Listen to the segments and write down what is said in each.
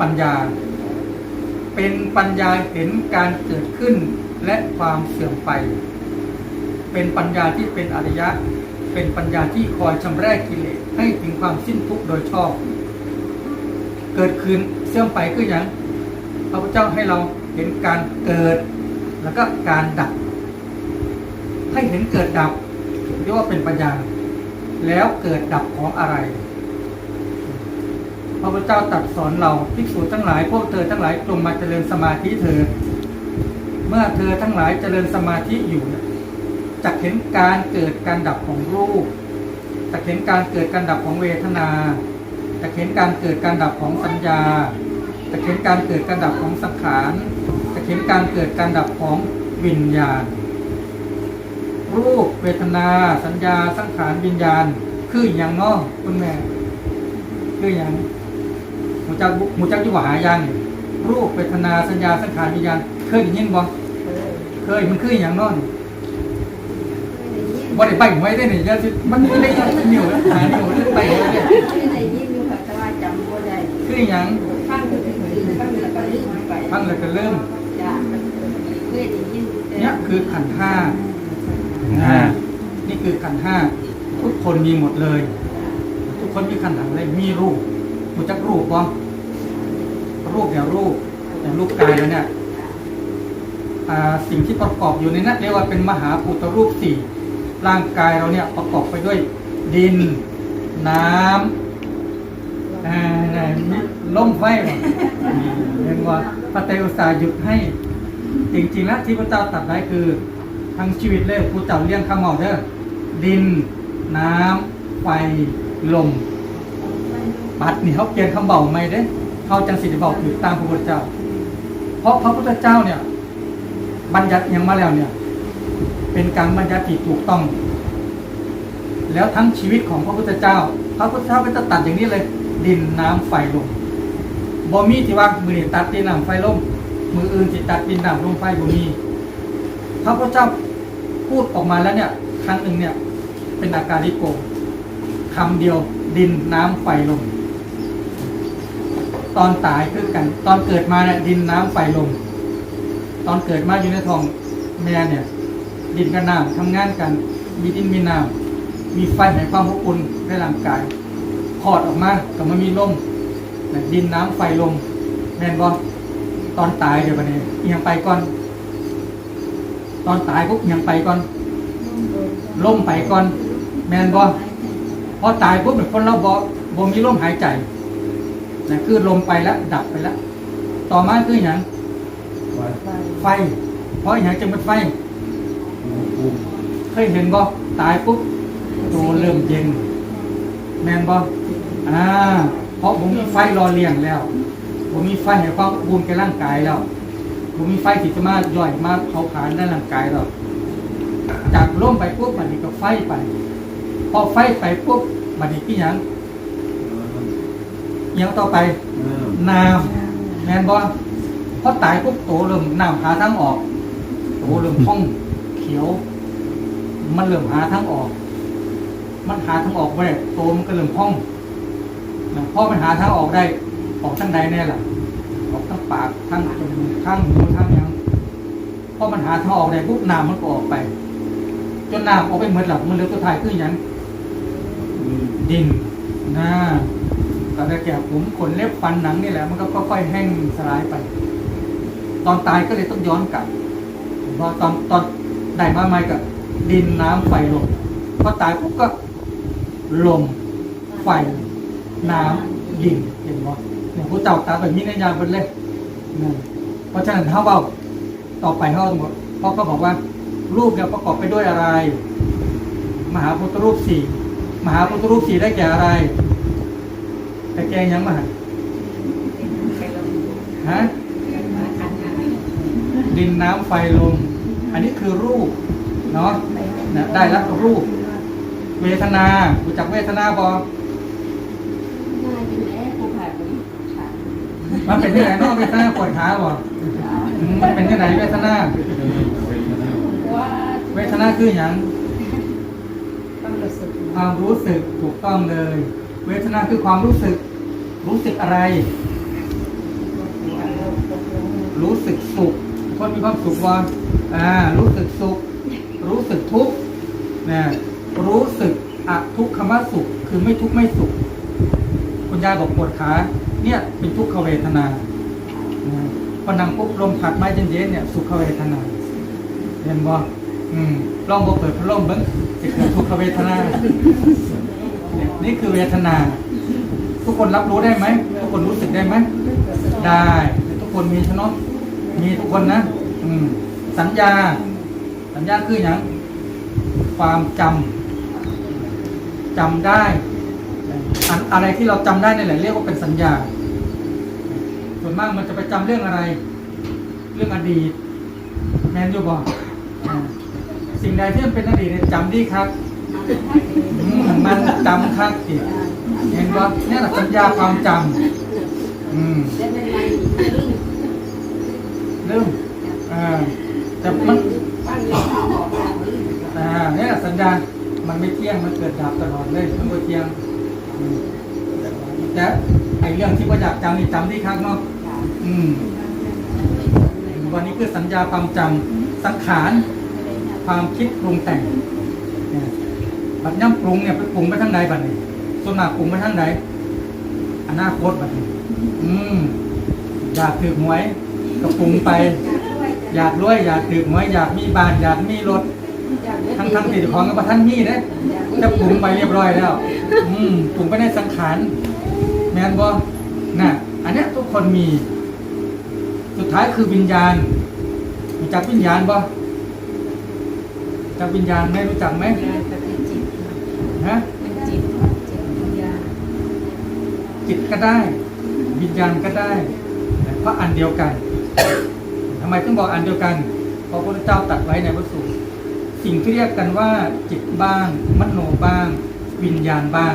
ปัญญา เป็นปัญญาเห็นการเกิดขึ้นและความเสื่อมไป เป็นปัญญาที่เป็นอริยะ เป็นปัญญาที่คอยชำรกกิเลสให้ถึงความสิ้นทุกข์โดยชอบ เกิดขึ้นเสื่อมไปคืออย่างพระพุทธเจ้าให้เราเห็นการเกิดแล้วก็การดับ ให้เห็นเกิดดับเรียกว่าเป็นปัญญา แล้วเกิดดับของอะไร ระพุทธเจ้าตรัสสอนเราภิกษุทั้งหลายพวกเธอทั้งหลายจงมาเจริญสมาธิเถิดเมื่อเธอทั้งหลายเจริญสมาธิอยู่จะเห็นการเกิดการดับของรูปจะเห็นการเกิดการดับของเวทนาจะเห็นการเกิดการดับของสัญญาจะเห็นการเกิดการดับของสังขารจะเห็นการเกิดการดับของวิญญาณ รูปเวทนา สัญญาสังขารวิญญาณ คืออย่างเนอกคุณแม่คืออย่าง หมูจักหมูจักที่ว่าหายังรูปเวทนาสัญญาสังขารวิญญาณเคยได้ยินบ่เคยมันคืออย่างเนอนบ่ได้ไปไว้ได้นี่ยาสิมันไม่ได้ยังนิ้วแล้วหานิ้วแล้วไปไว้เนี่ยไม่ได้ยินอยู่ค่ะแต่ว่าจำบ่ได้คืออย่างฟังก็ได้ยินฟังแล้วก็ลืมไปฟังแล้วก็เริ่มจ้ะเคยได้ยินแต่เนี่ยคือขันธ์ห้าห้านี่คือขันธ์ห้าทุกคนมีหมดเลย ทุกคนมีขันธ์อะไรมีรูปหมูจักรูปบ่ รูปเนี่ยรูปอย่างรูปกายเนี่ยสิ่งที่ประกอบอยู่ในนั้นเรียกว่าเป็นมหาภูตรูปสี่ร่างกายเราเนี่ยประกอบไปด้วยดิน น้ำอ่าเนี่ยมีลมไฟเรียกว่าพระเตอุตสาห์หยุดให้ จริงๆแล้วที่พระเจ้าตรัสไว้คือ ทั้งชีวิตเลยผู้เจ้าเลี้ยงข้ามอกเด้อดิน น้ำไฟลมบัดนี่เขาเปลี่ยนคำเบาใหม่เด้ เขาจังสิได้เบาถือตามพระพุทธเจ้า เพราะพระพุทธเจ้าเนี่ย บัญญัติยังมาแล้วเนี่ย เป็นการบัญญัติที่ถูกต้อง แล้วทั้งชีวิตของพระพุทธเจ้า พระพุทธเจ้าก็จะตัดอย่างนี้เลย ดินน้ำไฟลมบ่มีที่ว่ามือตัดดินน้ำไฟลมมืออื่นที่ตัดดินน้ำลมไฟบ่มีพระพุทธเจ้าพูดออกมาแล้วเนี่ย ครั้งหนึ่งเนี่ย เป็นอาการิโกคำเดียวดินน้ำไฟลม ตอนตายคือกัน ตอนเกิดมาเนี่ยดินน้ำไฟลม ตอนเกิดมาอยู่ในท้องแม่เนี่ย ดินกับน้ำทำงานกัน มีดินมีน้ำมีไฟให้ความอบอุ่นในร่างกายคลอดออกมาก็มันมีลมดินน้ำไฟลมแม่นบ่ตอนตายเดี๋ยวบัดนี้เอียงไปก่อน ตอนตายปุ๊บเอียงไปก่อนล่มไปก่อน แมนบ่พอตายปุ๊บเนี่ยคนเราบ่บ่มีลมหายใจ นะคือลมไปแล้วดับไปแล้ว ต่อมาคืออย่างไฟ เพราะอย่างจึงเป็นไฟ เคยเห็นบ่ตายปุ๊บตัวเริ่มเย็น แมนบ่อ่าเพราะผมมีไฟรอเลี้ยงแล้ว ผมมีไฟให้ความอบอุ่นแก่ร่างกายแล้ว ผมมีไฟที่จะมาย่อยมาเผาผลาญในร่างกายแล้วจากล่มไปปุ๊บมันนี่ก็ไฟไป พอไฟไปปุ๊บมันนี่กี่หยัง ยังต่อไปน้ำแมนบอพอตายปุ๊บโตเริ่มน้ำหาทางออกโตเริ่มห้องเขียว มันเริ่มหาทางออก มันหาทางออกไม่ได้โตมันก็เริ่มห้องนะพอมันหาทางออกได้ ออกทางใดแน่ล่ะ ออกทางปากทางจมูกทางหูทางหยังพอมันหาทางออกได้ปุ๊บน้ำมันก็ออกไป จนน้ำออกไปหมดหลับมันเหลือตัวท้ายคือหยังดินนะ ตอนแก่ผมขนเล็บฟันหนังนี่แหละมันก็ค่อยๆแห้งสลายไป ตอนตายก็เลยต้องย้อนกลับพอตอนตอนได้มาใหม่กับดินน้ำไฟลมพอตายปุ๊บก็ลมไฟน้ำดินเห็นไหมเนี่ยพระเจ้าตาแบบนี้ในยามเป็นเลยนะเพราะฉะนั้นเขาเบาต่อไปเขาต้องบอเพราะเขาบอกว่า รูปเนี่ยประกอบไปด้วยอะไร มหาพุทธรูปสี่มหาพุทธรูปสี่ได้แก่อะไร แต่แกยังมาฮะดินน้ำไฟลม อันนี้คือรูปเนาะนะได้แล้วรูป เวทนารู้จักเวทนาบอน่าจะแม่ผู้ผ่านไปค่ะมันเป็นที่ไหนเนาะเวทนาปวดขาบอมมันเป็นที่ไหนเวทนาว่าเวทนาคืออย่างต้องรู้สึกความรู้สึกถูกต้องเลย เวทนาคือความรู้สึก รู้สึกอะไร รู้สึกสุข คนมีความสุขว่าอ่า รู้สึกสุข รู้สึกทุกข์นะรู้สึกอะทุกขมสุข คือไม่ทุกข์ไม่สุข คุณยายบอกปวดขา เนี่ยเป็นทุกขเวทนานะพอนั่งปุ๊บลมผัดไม้เย็นๆเนี่ยสุขเวทนา เห็นบ่อืมลองบ่เปิดพัดลมเบิ้งจะเกิดทุกขเวทนา นี่คือเวทนา ทุกคนรับรู้ได้ไหม ทุกคนรู้สึกได้ไหม ได้ ทุกคนมีชนกมีทุกคนนะ อืม สัญญา สัญญาคืออย่างความจำจำได้อันอะไรที่เราจำได้นี่แหละเรียกว่าเป็นสัญญา ส่วนมากมันจะไปจำเรื่องอะไร เรื่องอดีต แมนยูบอกสิ่งใดที่มันเป็นอดีตจำดีครับ มันจำครับสิเห็นว่าเนี่ยแหละสัญญาความจำอืมล้วเริ่มอ่าแต่มันอ่าเนี่ยแหละสัญญามันไม่เที่ยงมันเกิดดับตลอดเลยมันไม่เที่ยงแต่ไอเรื่องที่ว่าอยากจำนี่จำไดีครับเนาะอืมวันนี้คือสัญญาความจำสังขารความคิดปรุงแต่งเนี่ย บัดย่ำปรุงเนี่ยไปปรุงไปทางใดบัดนี้ส่วนมากปรุงไปทางใดอนาคตบัดนี้ อืมอยากถือหวยก็ปรุงไป อยากรวยอยากถือหวยอยากมีบ้านอยากมีรถทั้งทั้งติดของกับท่านมีเนี่ยจะปรุงไปเรียบร้อยแล้ว อืมปรุงไปในสังขารแมนบ่น่ะ อันเนี้ยทุกคนมี สุดท้ายคือวิญญาณรู้จักวิญญาณบ่จักวิญญาณไหมรู้จักไหม ฮะเป็นจิตจิตวิญญาณจิตก็ได้ วิญญาณก็ได้เพราะอันเดียวกันทำไมต้องบอกอันเดียวกันเพราะพระพุทธเจ้าตัดไว้ในพระสูตรสิ่งที่เรียกกันว่า จิตบ้าง มโนบ้าง วิญญาณบ้าง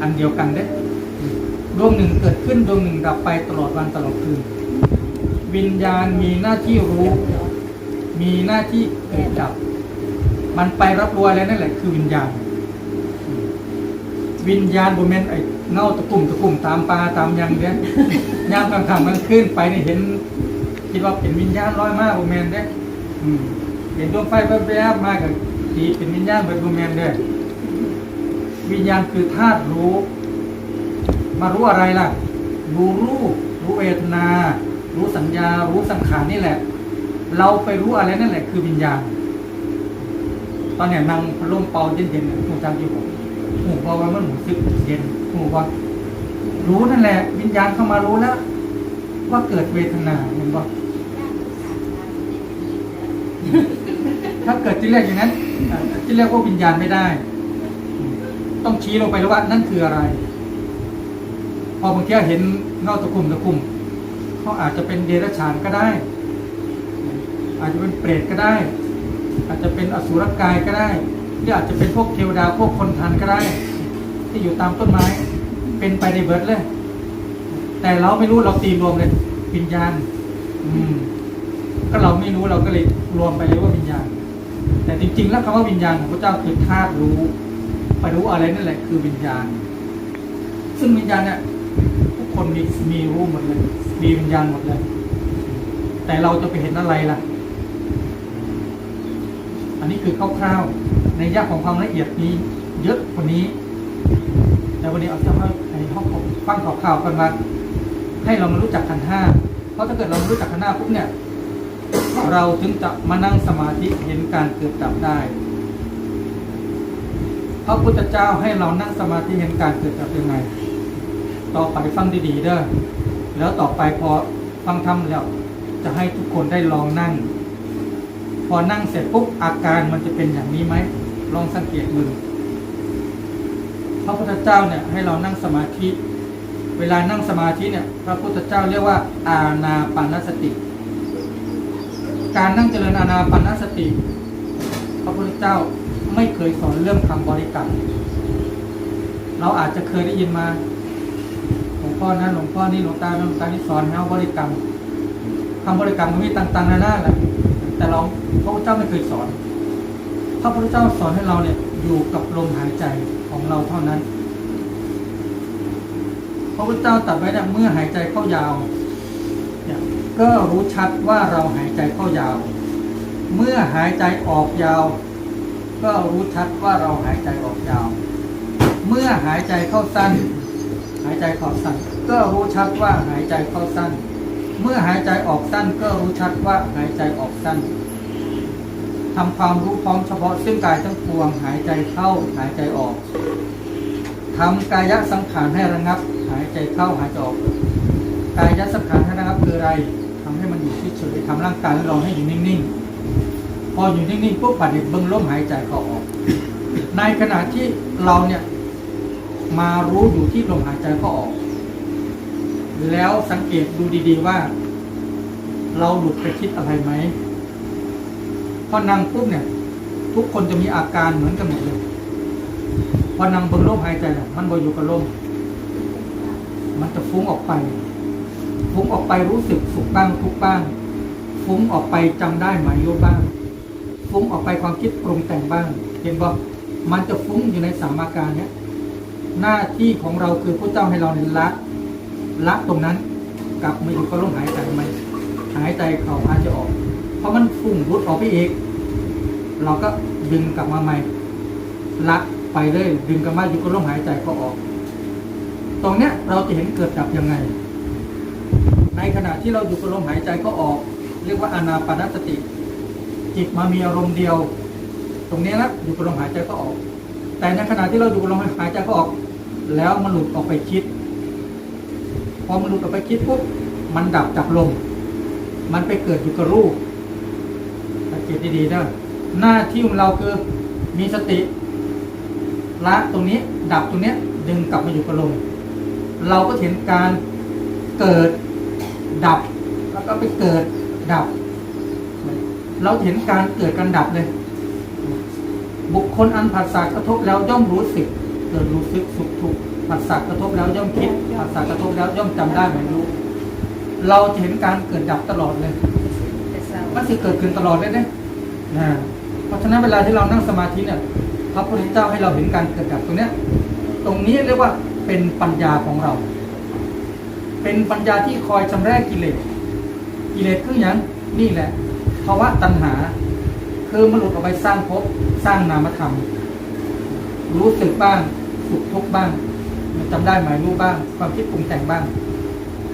อันเดียวกันเด้ดวงหนึ่งเกิดขึ้นดวงหนึ่งดับไปตลอดวันตลอดคืนวิญญาณมีหน้าที่รู้ มีหน้าที่เกิดดับ มันไปรับรู้อะไรนั่นแหละคือวิญญาณ วิญญาณบนเมนไอ้เงาตะกุ่มตะกุ่มตามปลาตามหยังเนี้ยยามกลางค่ำกลางคืนไปนี่เห็น คิดว่าเป็นวิญญาณร้อยมากบนเมนเด้อืมเห็นดวงไฟแวบๆมากกับตีเป็นวิญญาณเป็นบนเมนเด้วิญญาณคือธาตุรู้ มารู้อะไรล่ะ รู้รูปรู้เวทนา รู้สัญญา รู้สังขารนี่แหละ เราไปรู้อะไรนั่นแหละ คือวิญญาณ ตอนเนี้ยนางพัดลมเป่าเย็นๆเนี่ยหูจังอยู่บอ กหูพอว่ามันหมูซึกเย็นหูว่า รู้นั่นแหละ วิญญาณเข้ามารู้แล้ว ว่าเกิดเวทนาเห็นบ่ถ้าเกิดที่เรียกอย่างนั้นอ่าที่เรียกว่าวิญญาณไม่ได้ ต้องชี้ลงไปแล้วว่านั่นคืออะไร พอบางทีเห็นเงาตะคุ่มตะคุ่มเขาอาจจะเป็นเดรัจฉานก็ได้ อาจจะเป็นเปรตก็ได้ อาจจะเป็นอสุรกายก็ได้ หรืออาจจะเป็นพวกเทวดาพวกคนทันก็ได้ ที่อยู่ตามต้นไม้ เป็นไปในเบิร์ดเลย แต่เราไม่รู้เราตีรวมเลยวิญญาณ อืม ก็เราไม่รู้เราก็เลยรวมไปเลยว่าวิญญาณ แต่จริง ๆ แล้วคำว่าวิญญาณของพระเจ้าคือธาตุรู้ไปรู้อะไรนั่นแหละคือวิญญาณ ซึ่งวิญญาณเนี่ยทุกคนมีมีรู้หมดเลย มีวิญญาณหมดเลย แต่เราจะไปเห็นอะไรล่ะ อันนี้คือคร่าวๆ ในยากของความละเอียดนี้เยอะกว่านี้ แต่วันนี้เอาเฉพาะในห้องของฟังข่าวกันมาให้เรามารู้จักขันห้า เพราะถ้าเกิดเรารู้จักขันห้าปุ๊บเนี่ย เราถึงจะมานั่งสมาธิเห็นการเกิดดับได้พระพุทธเจ้าให้เรานั่งสมาธิเห็นการเกิดดับยังไง ต่อไปฟังดีๆเด้อ แล้วต่อไปพอฟังธรรมแล้ว จะให้ทุกคนได้ลองนั่ง พอนั่งเสร็จปุ๊บอาการมันจะเป็นอย่างนี้ไหม ลองสังเกตดูพระพุทธเจ้าเนี่ยให้เรานั่งสมาธิ เวลานั่งสมาธิเนี่ยพระพุทธเจ้าเรียกว่า อาณาปานสติ การนั่งเจริญอาณาปานสติ พระพุทธเจ้าไม่เคยสอนเรื่องคำบริกรรม เราอาจจะเคยได้ยินมาหลวงพ่อนั้นหลวงพ่อนี่หลวงตาหลวงตานี่สอนให้บริกรรมคำบริกรรมมันมีต่างๆนานาแหละแต่เราพระพุทธเจ้าไม่เคยสอน พระพุทธเจ้าสอนให้เราเนี่ยอยู่กับลมหายใจของเราเท่านั้น พระพุทธเจ้าตรัสไว้เนี่ยเมื่อหายใจเข้ายาวเนี่ยก็รู้ชัดว่าเราหายใจเข้ายาว เมื่อหายใจออกยาว ก็รู้ชัดว่าเราหายใจออกยาว เมื่อหายใจเข้าสั้น หายใจเข้าสั้น ก็รู้ชัดว่าหายใจเข้าสั้น เมื่อหายใจออกสั้นก็รู้ชัดว่าหายใจออกสั้น ทำความรู้พร้อมเฉพาะซึ่งกายทั้งปวงหายใจเข้าหายใจออกทำกายสังขารให้ระงับ หายใจเข้าหายใจออก กายสังขารให้ระงับคืออะไรทำให้มันอยู่เฉยๆทำร่างกายของเราให้อยู่นิ่งๆ พออยู่นิ่งๆปุ๊บปัดเด็กเบิ้งลมหายใจเข้าออก ในขณะที่เราเนี่ยมารู้อยู่ที่ลมหายใจเข้าออก แล้วสังเกตดูดีๆว่า เราหลุดไปคิดอะไรไหม พอนั่งปุ๊บเนี่ย ทุกคนจะมีอาการเหมือนกันหมดเลยพอนั่งเบิ้งลมหายใจเนี่ยมันบ่อยู่กับลมมันจะฟุ้งออกไป ฟุ้งออกไปรู้สึกสุขบ้างทุกบ้าง ฟุ้งออกไปจำได้หมายรู้บ้าง ฟุ้งออกไปความคิดปรุงแต่งบ้าง เห็นบ่มันจะฟุ้งอยู่ในสามอาการเนี้ยหน้าที่ของเราคือพระเจ้าให้เราเนี่ยละละตรงนั้นกลับมาอยู่กับลมหายใจไหมหายใจเขาหายใจออก พราะมันฟุ้งรุดออกไปอีก เราก็ดึงกลับมาใหม่ละไปเลยดึงกลับมาอยู่กับลมหายใจก็ออก ตรงเนี้ยเราจะเห็นเกิดดับยังไง ในขณะที่เราอยู่กับลมหายใจก็ออก เรียกว่าอานาปานสติ จิตมามีอารมณ์เดียว ตรงนี้นะอยู่กับลมหายใจก็ออก แต่ในขณะที่เราอยู่กับลมหายใจก็ออก แล้วมันหลุดออกไปคิดพอมันหลุดออกไปคิดปุ๊บมันดับจากลม มันไปเกิดอยู่กับรูป สังเกตดีๆนะหน้าที่ของเราคือมีสติละตรงนี้ดับตรงนี้ดึงกลับมาอยู่กับลมเราก็เห็นการเกิดดับ แล้วก็ไปเกิดดับ เราเห็นการเกิดการดับเลย บุคคลอันผัสสะกระทบแล้วย่อมรู้สึกเกิดรู้สึกสุขทุกข์ผัสสะกระทบแล้วย่อมคิดผัสสะกระทบแล้วย่อมจำได้หมายรู้เราจะเห็นการเกิดดับตลอดเลยมันสิเกิดขึ้นตลอดเลยเนี่ย นะเพราะฉะนั้นเวลาที่เรานั่งสมาธิเนี่ยพระพุทธเจ้าให้เราเห็นการเกิดดับตรงเนี้ยตรงนี้เรียกว่าเป็นปัญญาของเรา เป็นปัญญาที่คอยชำระกิเลสกิเลสคืออย่างนี่แหละภาวะตัณหา คือมันหลุดออกไปสร้างภพสร้างนามธรรม รู้สึกบ้าง สุขทุกข์บ้างจำได้หมายรู้บ้าง ความคิดปรุงแต่งบ้าง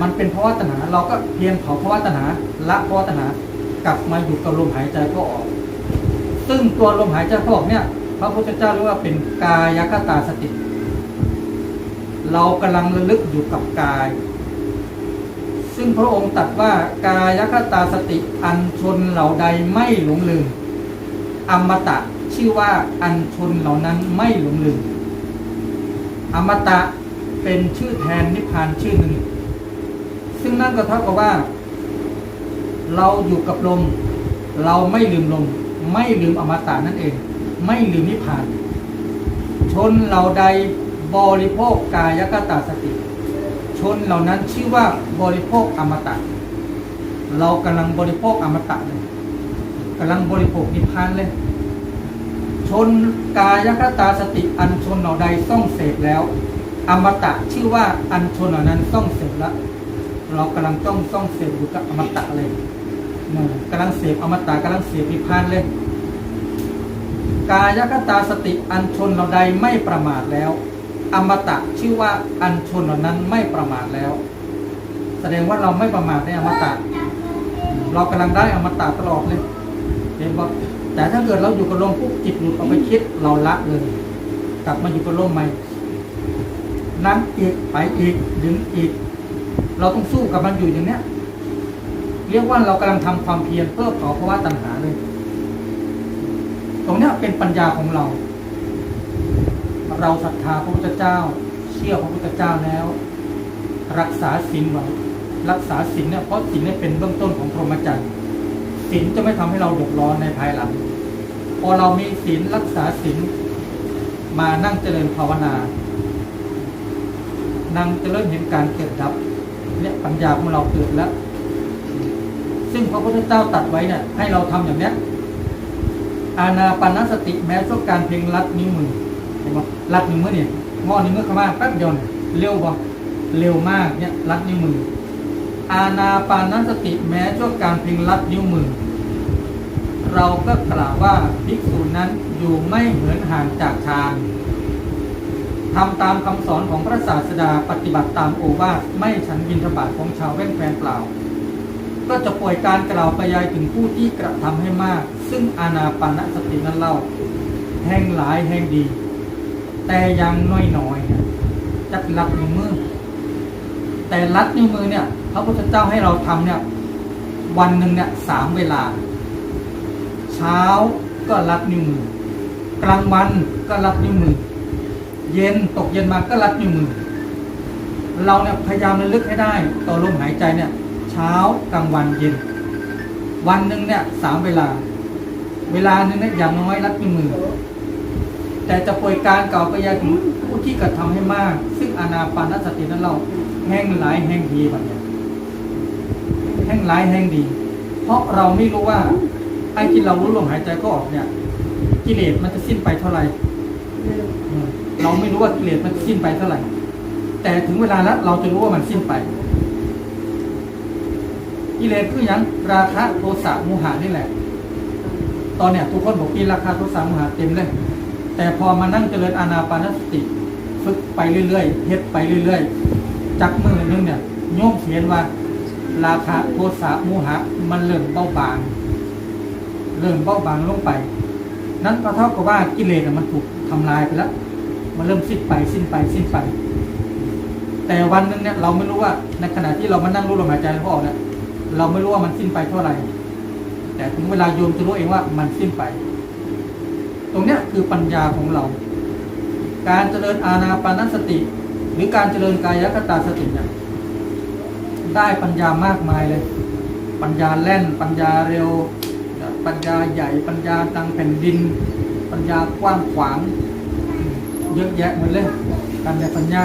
มันเป็นภาวะตัณหา เราก็เพียรเผาภาวะตัณหาละภาวะตัณหากลับมาอยู่กับลมหายใจก็ออก ซึ่งตัวลมหายใจก็ออกเนี่ย พระพุทธเจ้าเรียกว่าเป็นกายคตาสติ เรากำลังระลึกอยู่กับกาย ซึ่งพระองค์ตรัสว่ากายคตาสติอันชนเหล่าใดไม่หลงลืมอมตะชื่อว่าอันชนเหล่านั้นไม่หลงลืมอมตะเป็นชื่อแทนนิพพานชื่อหนึ่ง ซึ่งนั่นก็เท่ากับว่า เราอยู่กับลม เราไม่ลืมลม ไม่ลืมอมตะนั่นเอง ไม่ลืมนิพพาน ชนเหล่าใดบริโภคกายกตาสติ ชนเหล่านั้นชื่อว่าบริโภคอมตะ เรากำลังบริโภคอมตะเลยกำลังบริโภคนิพพานเลย ชนกายคตาสติอันชนเหล่าใดต้องเสพแล้ว อมตะชื่อว่าอันชนเหล่านั้นต้องเสพแล้วเรากำลังต้องต้องเสพอยู่กับอมตะเลย กำลังเสพอมตะกำลังเสพนิพพานเลยกายคตาสติอันชนเราใดไม่ประมาทแล้ว อมตะชื่อว่าอันชนเหล่านั้นไม่ประมาทแล้ว แสดงว่าเราไม่ประมาทในอมตะ เรากำลังได้อมตะตลอดเลยเห็นบอกแต่ถ้าเกิดเราอยู่กับลมปุ๊บจิตหลุดออกไปคิดเราละเลย กลับมาอยู่กับลมใหม่นั่งอีกไปอีกดึงอีก เราต้องสู้กับมันอยู่อย่างเนี้ย เรียกว่าเรากำลังทำความเพียรเพื่อเผาภาวะตัณหาเลย ตรงนี้เป็นปัญญาของเรา เราศรัทธาพระพุทธเจ้า เชื่อพระพุทธเจ้าแล้ว รักษาศีลไว้รักษาศีลเนี่ยเพราะศีลเนี่ยเป็นเบื้องต้นของพรหมจรรย์ศีลจะไม่ทำให้เราเดือดร้อนในภายหลัง พอเรามีศีลรักษาศีลมานั่งเจริญภาวนา นั่งเจริญเห็นการเกิดดับเนี่ยปัญญาของเราเกิดแล้ว ซึ่งพระพุทธเจ้าตัดไว้เนี่ยให้เราทำอย่างเนี้ยอาณาปานสติแม้ช่วการเพ่งลัดนิ้วมือเห็นปะลัดนิ้วมือเนี่ยงอนิ้วมือเข้ามาแป๊บเดียวเนี่ยเร็วปะเร็วมากเนี่ยลัดนิ้วมือ อาณาปานสติแม้ช่วการเพียงลัดนิ้วมือ เราก็กล่าวว่าภิกษุนั้นอยู่ไม่เหินห่างจากฌานทำตามคำสอนของพระศาสดาปฏิบัติตามโอวาทไม่ฉันบินทบาทของชาวแว่นแฟนเปล่า ก็จะป่วยการกล่าวไปยายถึงผู้ที่กระทำให้มาก ซึ่งอาณาปานสตินั้นเล่า แห่งหลายแห่งดี แต่ยังน้อยๆเนี่ยจักรัดนิ้วมือ แต่รัดนิ้วมือเนี่ยพระพุทธเจ้าให้เราทำเนี่ย วันหนึ่งเนี่ยสามเวลา เช้าก็รัดนิ้วมือ กลางวันก็รัดนิ้วมือ เย็นตกเย็นมาก็รัดนิ้วมือ เราเนี่ยพยายามระลึกให้ได้ต่อลมหายใจเนี่ย ช้ากลางวันเย็น วันหนึ่งเนี่ยสามเวลา เวลาหนึ่งเนี่ยอย่างน้อยรัดมือแต่จะป่วยการเก่าไปยาถึงผู้ที่กระทำให้มาก ซึ่งอานาปานสตินั้นเราแห้งหลายแห้งดีแบบนี้แห้งหลายแห้งดี เพราะเราไม่รู้ว่าไอ้ที่เรารู้ลมหายใจก็ออกเนี่ย กิเลสมันจะสิ้นไปเท่าไหร่เราไม่รู้ว่ากิเลสมันสิ้นไปเท่าไหร่ แต่ถึงเวลาแล้วเราจะรู้ว่ามันสิ้นไป กิเลสคือหยังราคะโทสะโมหะนี่แหละ ตอนเนี้ยทุกคนบอกมีราคาโทสะโมหะเต็มเลย แต่พอมานั่งเจริญอานาปานสติฝึกไปเรื่อยๆเฮ็ดไปเรื่อยๆจักมือนึงเนี่ยโยมเห็นว่า ราคะโทสะโมหะมันเริ่มเบาบาง เริ่มเบาบางลงไป นั้นก็เท่ากับว่ากิเลสน่ะมันถูกทำลายไปแล้วมันเริ่มสิ้นไปสิ้นไปสิ้นไป แต่วันหนึงเนี่ยเราไม่รู้ว่าในขณะที่เรามานั่งรู้ลมหายใจเขาออกเนี่ย เราไม่รู้ว่ามันสิ้นไปเท่าไหร่ แต่ถึงเวลาโยมจะรู้เองว่ามันสิ้นไป ตรงเนี้ยคือปัญญาของเรา การเจริญอาณาปานสติ หรือการเจริญกายคตาสติเนี่ยได้ปัญญามากมายเลย ปัญญาแล่น ปัญญาเร็ว ปัญญาใหญ่ ปัญญาตังแผ่นดิน ปัญญากว้างขวาง เยอะแยะหมดเลยการในปัญญา